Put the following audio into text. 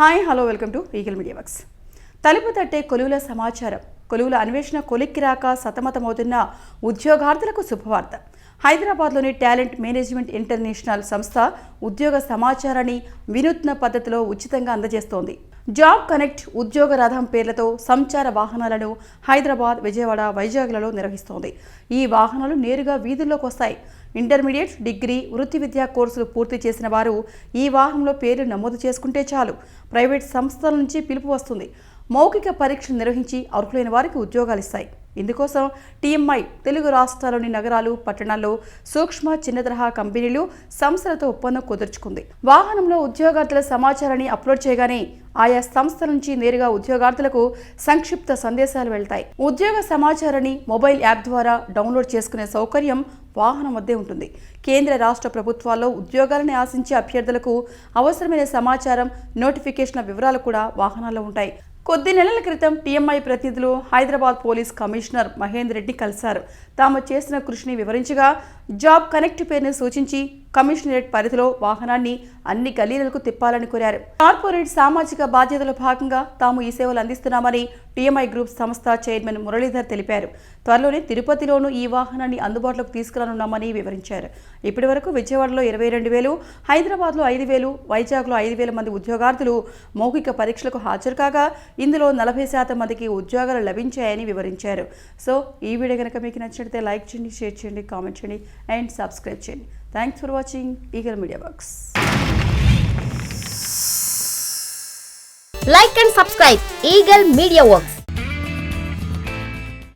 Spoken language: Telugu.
Hi hello welcome to eagle media works తలుపు తట్టే కొలువుల సమాచారం కొలువుల అన్వేషణ కొలిక్కి రాక సతమతమవుతున్న ఉద్యోగార్థులకు శుభవార్త హైదరాబాద్లోని టాలెంట్ మేనేజ్మెంట్ ఇంటర్నేషనల్ సంస్థ ఉద్యోగ సమాచారాన్ని వినూత్న పద్ధతిలో ఉచితంగా అందజేస్తోంది జాబ్ కనెక్ట్ ఉద్యోగ రథం పేర్లతో సంచార వాహనాలను హైదరాబాద్ విజయవాడ వైజాగ్లలో నిర్వహిస్తోంది ఈ వాహనాలు నేరుగా వీధుల్లోకి వస్తాయి ఇంటర్మీడియట్ డిగ్రీ వృత్తి విద్యా కోర్సులు పూర్తి చేసిన వారు ఈ వాహనంలో పేర్లు నమోదు చేసుకుంటే చాలు ప్రైవేట్ సంస్థల నుంచి పిలుపు వస్తుంది మౌఖిక పరీక్షలు నిర్వహించి అర్హులైన వారికి ఉద్యోగాలు ఇస్తాయి ఇందుకోసం టీఎంఐ తెలుగు రాష్ట్రాల్లోని నగరాలు పట్టణాల్లో సూక్ష్మ చిన్న తరహా కంపెనీలు సంస్థలతో ఒప్పందం కుదుర్చుకుంది వాహనంలో ఉద్యోగార్థుల సమాచారాన్ని అప్లోడ్ చేయగానే ఆయా సంస్థల నుంచి నేరుగా ఉద్యోగార్థులకు సంక్షిప్త సందేశాలు వెళ్తాయి ఉద్యోగ సమాచారాన్ని మొబైల్ యాప్ ద్వారా డౌన్లోడ్ చేసుకునే సౌకర్యం వాహనం వద్దే ఉంటుంది కేంద్ర రాష్ట్ర ప్రభుత్వాల్లో ఉద్యోగాలని ఆశించే అభ్యర్థులకు అవసరమైన సమాచారం నోటిఫికేషన్ల వివరాలు కూడా వాహనాల్లో ఉంటాయి కొద్ది నెలల క్రితం టీఎంఐ ప్రతినిధులు హైదరాబాద్ పోలీస్ కమిషనర్ మహేందర్ రెడ్డి కలిశారు తాము చేసిన కృషిని వివరించగా జాబ్ కనెక్ట్ పేరుని సూచించి కమిషనరేట్ పరిధిలో వాహనాన్ని అన్ని గలీలకు తిప్పాలని కోరారు కార్పొరేట్ సామాజిక బాధ్యతలో భాగంగా తాము ఈ సేవలు అందిస్తున్నామని టీఎంఐ గ్రూప్ సంస్థ చైర్మన్ మురళీధర్ తెలిపారు త్వరలోనే తిరుపతిలోనూ ఈ వాహనాన్ని అందుబాటులోకి తీసుకురానున్నామని వివరించారు ఇప్పటి వరకు విజయవాడలో ఇరవై రెండు వేలు హైదరాబాద్లో ఐదు వేలు వైజాగ్లో ఐదు వేల మంది ఉద్యోగార్థులు మౌఖిక పరీక్షలకు హాజరు కాగా ఇందులో నలభై శాతం మందికి ఉద్యోగాలు లభించాయని వివరించారు సో ఈ వీడియో కనుక మీకు నచ్చినట్లయితే లైక్ చేయండి షేర్ చేయండి కామెంట్ చేయండి అండ్ సబ్స్క్రైబ్ చేయండి Thanks for watching Eagle Media Works. Like and subscribe Eagle Media Works.